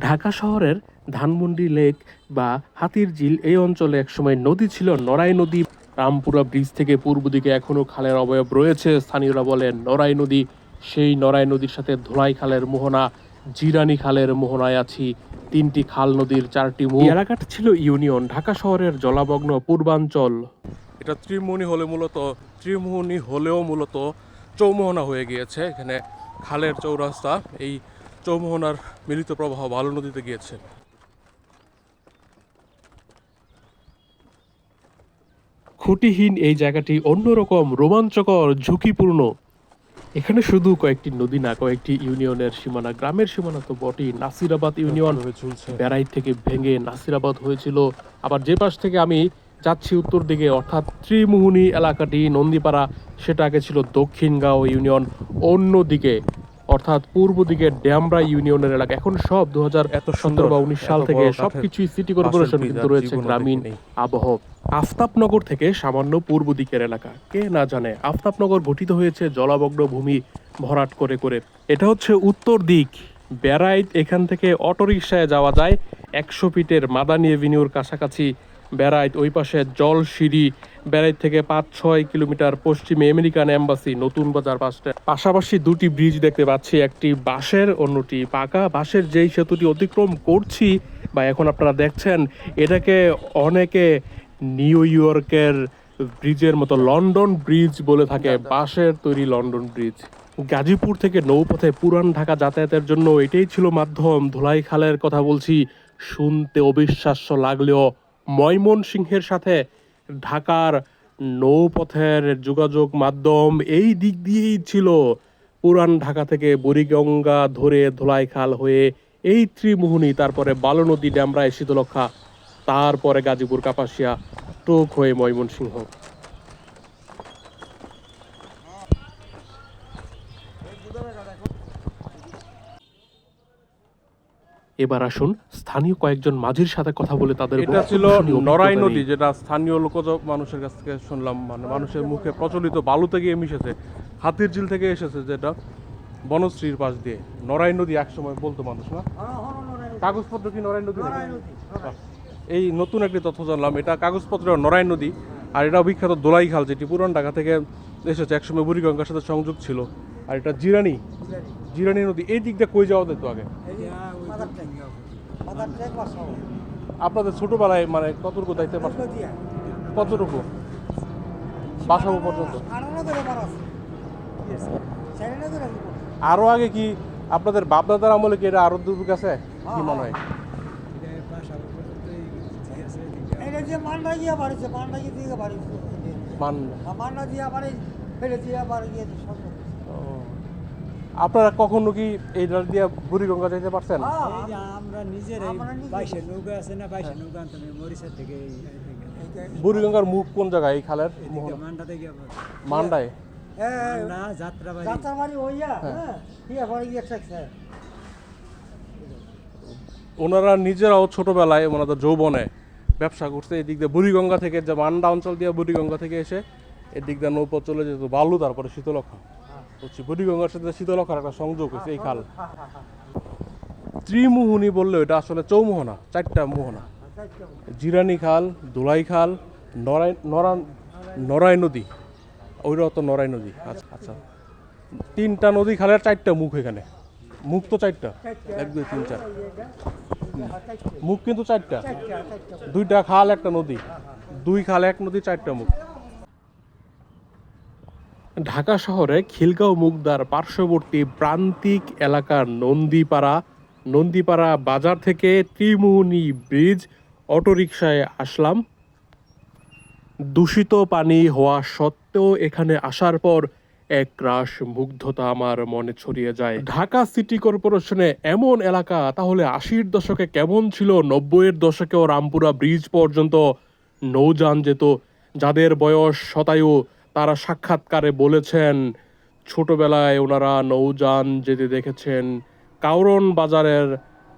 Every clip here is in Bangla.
ঢাকা শহরের ধানমন্ডি লেক বা হাতির ঝিল এই অঞ্চলে একসময় নদী ছিল নড়াই নদী। রামপুরা ব্রিজ থেকে পূর্ব দিকে এখনও খালের অবয়ব রয়েছে। স্থানীয়রা বলে নড়াই নদী সেই নড়াই নদীর সাথে ধোলাই খালের মোহনা জিরানি খালের মোহনায় আছি। তিনটি খাল নদীর চারটি মুখ। এলাকাটা ছিল ইউনিয়ন ঢাকা শহরের জলামগ্ন পূর্বাঞ্চল। এটা ত্রিমোহনী হলে মূলত ত্রিমোহনী হলেও মূলত চৌমোহনা হয়ে গিয়েছে। এখানে খালের চৌরাস্তা এই চৌমোহনার মিলিত প্রবাহ ভালো নদীতে গিয়েছে। খুঁটিহীন এই জায়গাটি অন্যরকম রোমাঞ্চকর ঝুঁকিপূর্ণ। এখানে শুধু কয়েকটি নদী না কয়েকটি ইউনিয়নের সীমানা গ্রামের সীমানা তো বটেই। নাসিরাবাদ ইউনিয়ন হয়ে বেড়াই থেকে ভেঙে নাসিরাবাদ হয়েছিল। আবার যে পাশ থেকে আমি যাচ্ছি উত্তর দিকে অর্থাৎ ত্রিমোহনী এলাকাটি নন্দীপাড়া সেটা আগে ছিল দক্ষিণগাঁও ইউনিয়ন অন্যদিকে। অর্থাৎ পূর্ব দিকে ড্যামরা ইউনিয়নের এলাকা। এখন সব দু হাজার বা উনিশ সাল থেকে সবকিছুই সিটি কর্পোরেশন কিন্তু রয়েছে গ্রামীণ। আবহ। আফতাবনগর থেকে সামান্য পূর্ব দিকের এলাকা কে না জানে? আফতাবনগর গঠিত হয়েছে জলামগ্ন ভূমি ভরাট করে করে। এটা হচ্ছে উত্তর দিক। বেড়াইত এখান থেকে অটোরিকশায় যাওয়া যায়। একশো ফিটের মাদানি এভিনিউর কাছাকাছি বেড়াইত। ওই পাশে জল সিঁড়ি বেড়াইত থেকে পাঁচ, ছয় কিলোমিটার পশ্চিমে আমেরিকান এম্বাসি, নতুন বাজার পাশে পাশাপাশি দুটি ব্রিজ দেখতে পাচ্ছি, একটি বাঁশের অন্যটি পাকা। বাঁশের যেই সেতুটি অতিক্রম করছি বা এখন আপনারা দেখছেন, এটাকে অনেকে নিউ ইয়র্কের ব্রিজের মতো লন্ডন ব্রিজ বলে থাকে, বাঁশের তৈরি লন্ডন ব্রিজ। গাজীপুর থেকে নৌপথে পুরান ঢাকা যাতায়াতের জন্য এটাই ছিল মাধ্যম। ধুলাই খালের কথা বলছি, শুনতে অবিশ্বাস্য লাগলেও ময়মনসিংহের সাথে ঢাকার নৌপথের যোগাযোগ মাধ্যম এই দিক দিয়েই ছিল। পুরান ঢাকা থেকে বুড়িগঙ্গা ধরে ধোলাইখাল হয়ে এই ত্রিমোহনী তারপরে বালো নদী ড্যামরায় শীতলক্ষা তারপরে গাজীপুর, কাপাসিয়া, টোক হয়ে ময়মনসিংহ। এবার আসুন স্থানীয় কয়েকজন মাঝির সাথে কথা বলে তাদের এটা ছিল নড়াই নদী যেটা স্থানীয় লোকজ মানুষের কাছ থেকে শুনলাম মানে মানুষের মুখে প্রচলিত বালুতে গিয়ে মিশেছে হাতির ঝিল থেকে এসেছে যেটা বনশ্রীর পাশ দিয়ে। নড়াই নদী একসময় বলতো মানুষ না? কাগজপত্র কি নড়াই নদী এই নতুন একটি তথ্য জানলাম এটা কাগজপত্র নড়াই নদী আর এটা বিখ্যাত দোলাই খাল যেটি পুরান ঢাকা থেকে এসেছে একসময় বুড়িগঙ্গার সাথে সংযোগ ছিল। আর এটা জিরানি জিরানি নদী এই দিক দিয়ে কই যাওয়া যেত আগে? আপনাদের ছোটবেলায় মানে কতটুকু দায়িত্ব কতটুকু? বাসাবো পর্যন্ত? আরও আগে কি আপনাদের বাপদাদার আমলে কি এটা আরও দূর গেছে কি মনে হয়? এটা যে মান্ডা গিয়া বাড়িছে গিয়ে দিয়ে বাড়িছে। দিয়া বাড়ি ফেলে দিয়া বাড়ি গিয়েছে। আপনারা কখনো কি এই রাস্তা দিয়ে বুড়িগঙ্গা যেতে পারছেন? আমরা নিজেরাই বাইশে নৌকা আছে না বাইশে নৌকা আনতাম এই থেকে। বুড়িগঙ্গার মুখ কোন জায়গায় এই খালের মান্ডা থেকে মান্ডায়? মান্ডা যাত্রাবাড়ি। যাত্রার বাড়ি ওইয়া হ্যাঁ বাড়ি গিয়ে থাকছে ওনারা নিজেরাও ছোটবেলায় ওনাদের যৌবনে ব্যবসা করছে এই দিক দিয়ে বুড়িগঙ্গা থেকে যে মান্ডা অঞ্চল দিয়ে বুড়িগঙ্গা থেকে এসে এদিক দিয়ে নৌপথ চলে যেত বালু তারপরে শীতলক্ষা হচ্ছে বুড়িগঙ্গার সাথে শীতলক্ষার একটা সংযোগ হয়েছে এই খাল। ত্রিমোহনী বললে এটা আসলে চৌমোহনা চারটা মোহনা। জিরানি খাল দোলাই খাল নরাই নরান নরাই নদী ওইটাও তো নরাই নদী। আচ্ছা আচ্ছা। তিনটা নদী খালের চারটা মুখ এখানে। মুখ তো চারটা। এক দুই তিন চার। মুখ কিন্তু চারটা। দুইটা খাল একটা নদী। দুই খাল এক নদী চারটা মুখ। ঢাকা শহরে খিলগাঁও, মুগদার পার্শ্ববর্তী প্রান্তিক এলাকার নন্দীপাড়া নন্দীপাড়া বাজার থেকে ত্রিমোহনী ব্রিজ অটোরিকশায় আসলাম। দূষিত পানি হওয়া সত্ত্বেও এখানে আসার পর এক রাস মুগ্ধতা আমার মনে ছড়িয়ে যায়। ঢাকা সিটি কর্পোরেশনে এমন এলাকা, তাহলে আশির দশকে কেমন ছিল? নব্বইয়ের দশকেও রামপুরা ব্রিজ পর্যন্ত নৌযান যেত, যাদের বয়স শতায়ু তারা সাক্ষাৎকারে বলেছেন, ছোটবেলায় ওনারা নৌযান যেতে দেখেছেন। কাউরন বাজারের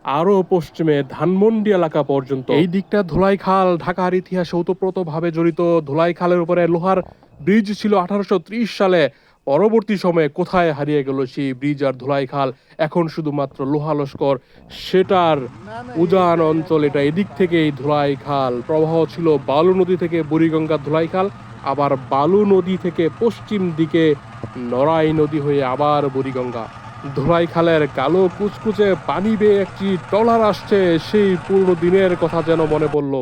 আরও পশ্চিমে ধানমন্ডি এলাকা পর্যন্ত। এই দিকটা ধুলাই খাল ঢাকার ইতিহাসে ওতপ্রোতভাবে জড়িত। ধুলাই খালের উপরে লোহার ব্রিজ ছিল আঠারোশো ত্রিশ সালে। পরবর্তী সময়ে কোথায় হারিয়ে গেল সেই ব্রিজ আর ধুলাই খাল? এখন শুধুমাত্র লোহা লস্কর, সেটার উজান অঞ্চল, এটা এদিক থেকে এই ধুলাই খাল। প্রবাহ ছিল বালু নদী থেকে বুড়িগঙ্গা ধুলাই খাল, আবার বালু নদী থেকে পশ্চিম দিকে নড়াই নদী হয়ে আবার বুড়িগঙ্গা। ধুলাই খালের কালো কুচকুচে পানি বেয়ে একটি ট্রলার আসছে, সেই পুরনো দিনের কথা যেন মনে পড়ল।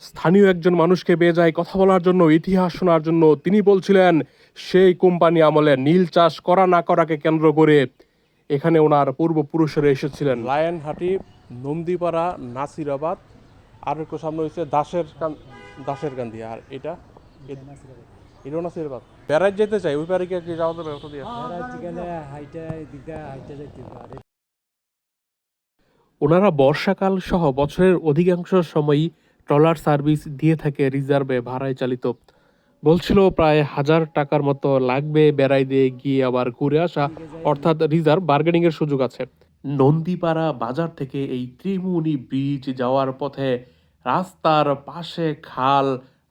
স্থানীয় একজন মানুষকে পেয়ে যায় কথা বলার জন্য ইতিহাস শোনার জন্য। তিনি বলছিলেন সেই কোম্পানি আমলে নীল চাষ করা না করাকে কেন্দ্র করে এখানে ওনার পূর্বপুরুষেরা এসেছিলেন। লায়নহাটি নন্দীপাড়া নাসিরাবাদ আর একটু সামনে হচ্ছে দাসের দাসের কান্দি আর এটা? এটাও নাসিরাবাদ। বেড়াই যেতে চাই ওই পারে কি যাওয়া যাবে দিয়ে ওনারা বর্ষাকাল সহ বছরের অধিকাংশ সময়ই ট্রলার সার্ভিস দিয়ে থাকে রিজার্ভে ভাড়ায় চালিত। বলছিল প্রায় হাজার টাকার মতো লাগবে বেড়াই দিয়ে গিয়ে আবার ঘুরে আসা, অর্থাৎ রিজার্ভ বার্গেনিং এর সুযোগ আছে। নন্দীপাড়া বাজার থেকে এই ত্রিমুনি ব্রিজ যাওয়ার পথে রাস্তার পাশে খাল,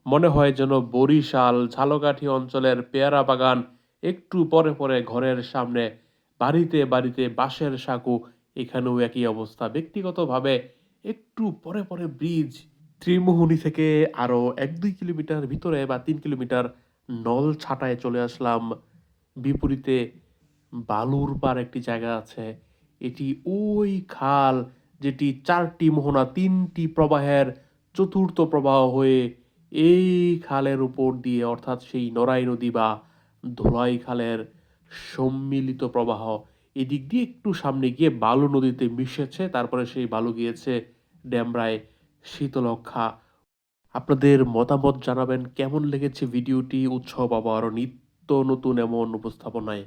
মনে হয় যেন বরিশাল, ঝালকাঠি অঞ্চলের পেয়ারা বাগান, একটু পরে পরে ঘরের সামনে, বাড়িতে বাড়িতে বাঁশের সাঁকু, এখানেও একই অবস্থা। ব্যক্তিগতভাবে একটু পরে পরে ব্রিজ ত্রিমোহনী থেকে আরও এক দুই কিলোমিটার ভিতরে বা তিন কিলোমিটার নল ছাটায় চলে আসলাম। বিপরীতে বালুর পার একটি জায়গা আছে। এটি ওই খাল যেটি চারটি মোহনা, তিনটি প্রবাহের চতুর্থ প্রবাহ হয়ে এই খালের উপর দিয়ে, অর্থাৎ সেই নড়াই নদী বা ধোলাই খালের সম্মিলিত প্রবাহ। এদিক দিয়ে একটু সামনে গিয়ে বালু নদীতে মিশেছে, তারপরে সেই বালু গিয়েছে ড্যামরায়। শীতলক্ষা আপনাদের মতামত জানাবেন কেমন লেগেছে ভিডিওটি? উৎসব আবার নিত্য নতুন এমন উপস্থাপনায়।